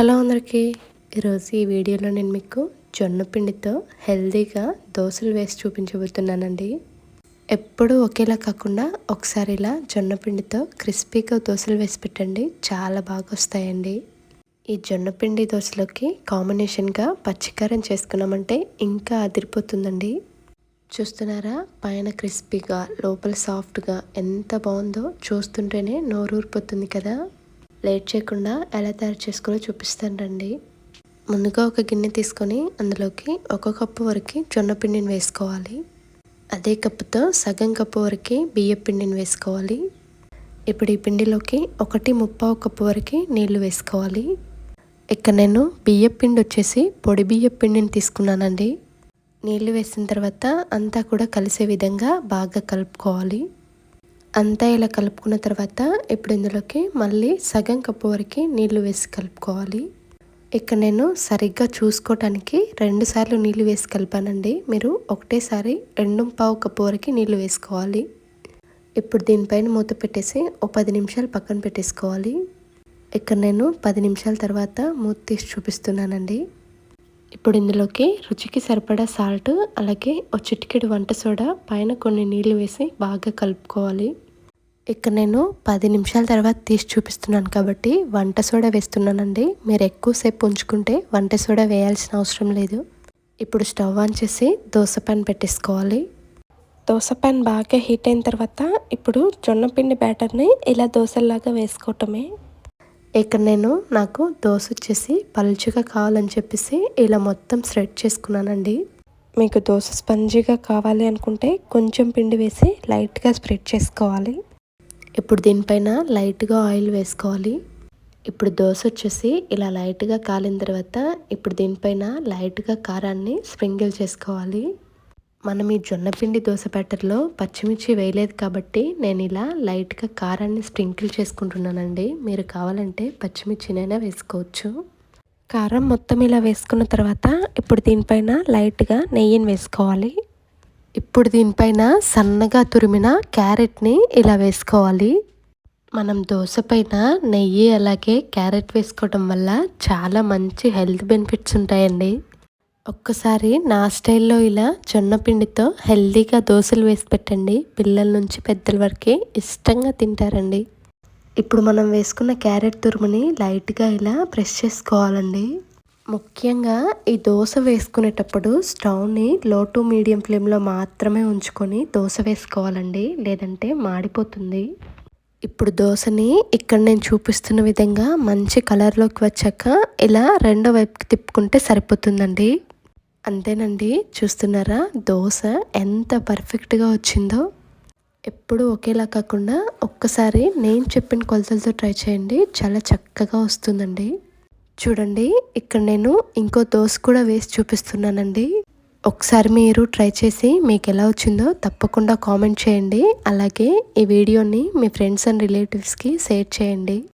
Hello అందరికీ. ఈరోజు ఈ వీడియోలో నేను మీకు జొన్న పిండితో హెల్దీగా దోశలు వేసి చూపించబోతున్నానండి. ఎప్పుడూ ఒకేలా కాకుండా ఒకసారి ఇలా జొన్న పిండితో క్రిస్పీగా దోశలు వేసి పెట్టండి. చాలా బాగా వస్తాయండి. ఈ జొన్న పిండి దోశలోకి కాంబినేషన్గా పచ్చికారం చేసుకున్నామంటే ఇంకా అదిరిపోతుందండి. చూస్తున్నారా? పైన క్రిస్పీగా లోపల సాఫ్ట్గా ఎంత బాగుందో చూస్తుంటేనే నోరూరిపోతుంది కదా. లేట్ చేయకుండా ఎలా తయారు చేసుకోవాలో చూపిస్తాను రండి. ముందుగా ఒక గిన్నె తీసుకొని అందులోకి ఒక కప్పు వరకు జొన్న పిండిని వేసుకోవాలి. అదే కప్పుతో సగం కప్పు వరకు బియ్య పిండిని వేసుకోవాలి. ఇప్పుడు ఈ పిండిలోకి ఒకటి ముప్పావు కప్పు వరకు నీళ్ళు వేసుకోవాలి. ఇక్కడ నేను బియ్య పిండి వచ్చేసి పొడి బియ్య పిండిని తీసుకున్నానండి. నీళ్ళు వేసిన తర్వాత అంతా కూడా కలిసే విధంగా బాగా కలుపుకోవాలి. అంతా ఇలా కలుపుకున్న తర్వాత ఇప్పుడు ఇందులోకి మళ్ళీ సగం కప్పు వరకు నీళ్ళు వేసి కలుపుకోవాలి. ఇక్కడ నేను సరిగ్గా చూసుకోవటానికి రెండు సార్లు నీళ్ళు వేసి కలిపానండి. మీరు ఒకటేసారి రెండు పావు కప్పు వరకు నీళ్ళు వేసుకోవాలి. ఇప్పుడు దీనిపైన మూత పెట్టేసి ఓ పది నిమిషాలు పక్కన పెట్టేసుకోవాలి. ఇక్కడ నేను పది నిమిషాల తర్వాత మూత తీసి చూపిస్తున్నానండి. ఇప్పుడు ఇందులోకి రుచికి సరిపడా సాల్ట్ అలాగే ఒక చిటికెడు వంట సోడా పైన కొన్ని నీళ్ళు వేసి బాగా కలుపుకోవాలి. ఇక్కడ నేను పది నిమిషాల తర్వాత తీసి చూపిస్తున్నాను కాబట్టి వంట సోడా వేస్తున్నానండి. మీరు ఎక్కువసేపు ఉంచుకుంటే వంట సోడా వేయాల్సిన అవసరం లేదు. ఇప్పుడు స్టవ్ ఆన్ చేసి దోశ పాన్ పెట్టేసుకోవాలి. దోశ పాన్ బాగా హీట్ అయిన తర్వాత ఇప్పుడు జొన్నపిండి బ్యాటర్ని ఇలా దోశల్లాగా వేసుకోవటమే. ఇక్కడ నేను నాకు దోశ వచ్చేసి పలుచగా కావాలని చెప్పేసి ఇలా మొత్తం స్ప్రెడ్ చేసుకున్నానండి. మీకు దోశ స్పంజీగా కావాలి అనుకుంటే కొంచెం పిండి వేసి లైట్గా స్ప్రెడ్ చేసుకోవాలి. ఇప్పుడు దీనిపైన లైట్గా ఆయిల్ వేసుకోవాలి. ఇప్పుడు దోశ వచ్చేసి ఇలా లైట్గా కాలిన తర్వాత ఇప్పుడు దీనిపైన లైట్గా కారాన్ని స్ప్రింగిల్ చేసుకోవాలి. మనం ఈ జొన్నపిండి దోశ బ్యాటర్లో పచ్చిమిర్చి వేయలేదు కాబట్టి నేను ఇలా లైట్గా కారాన్ని స్ప్రింకిల్ చేసుకుంటున్నానండి. మీరు కావాలంటే పచ్చిమిర్చినైనా వేసుకోవచ్చు. కారం మొత్తం ఇలా వేసుకున్న తర్వాత ఇప్పుడు దీనిపైన లైట్గా నెయ్యిని వేసుకోవాలి. ఇప్పుడు దీనిపైన సన్నగా తురిమిన క్యారెట్ని ఇలా వేసుకోవాలి. మనం దోశ పైన నెయ్యి అలాగే క్యారెట్ వేసుకోవడం వల్ల చాలా మంచి హెల్త్ బెనిఫిట్స్ ఉంటాయండి. ఒక్కసారి నా స్టైల్లో ఇలా జొన్న పిండితో హెల్దీగా దోశలు వేసి పెట్టండి. పిల్లల నుంచి పెద్దల వరకు ఇష్టంగా తింటారండి. ఇప్పుడు మనం వేసుకున్న క్యారెట్ తురుముని లైట్గా ఇలా ప్రెస్ చేసుకోవాలండి. ముఖ్యంగా ఈ దోశ వేసుకునేటప్పుడు స్టవ్ని లో టు మీడియం ఫ్లేమ్లో మాత్రమే ఉంచుకొని దోశ వేసుకోవాలండి. లేదంటే మాడిపోతుంది. ఇప్పుడు దోశని ఇక్కడ నేను చూపిస్తున్న విధంగా మంచి కలర్లోకి వచ్చాక ఇలా రెండో వైపుకి తిప్పుకుంటే సరిపోతుందండి. అంతేనండి చూస్తున్నారా? దోశ ఎంత పర్ఫెక్ట్గా వచ్చిందో. ఎప్పుడు ఒకేలా కాకుండా ఒక్కసారి నేను చెప్పిన కొలతలతో ట్రై చేయండి చాలా చక్కగా వస్తుందండి. చూడండి ఇక్కడ నేను ఇంకో దోశ కూడా వేసి చూపిస్తున్నానండి. ఒకసారి మీరు ట్రై చేసి మీకు ఎలా వచ్చిందో తప్పకుండా కామెంట్ చేయండి. అలాగే ఈ వీడియోని మీ ఫ్రెండ్స్ అండ్ రిలేటివ్స్కి షేర్ చేయండి.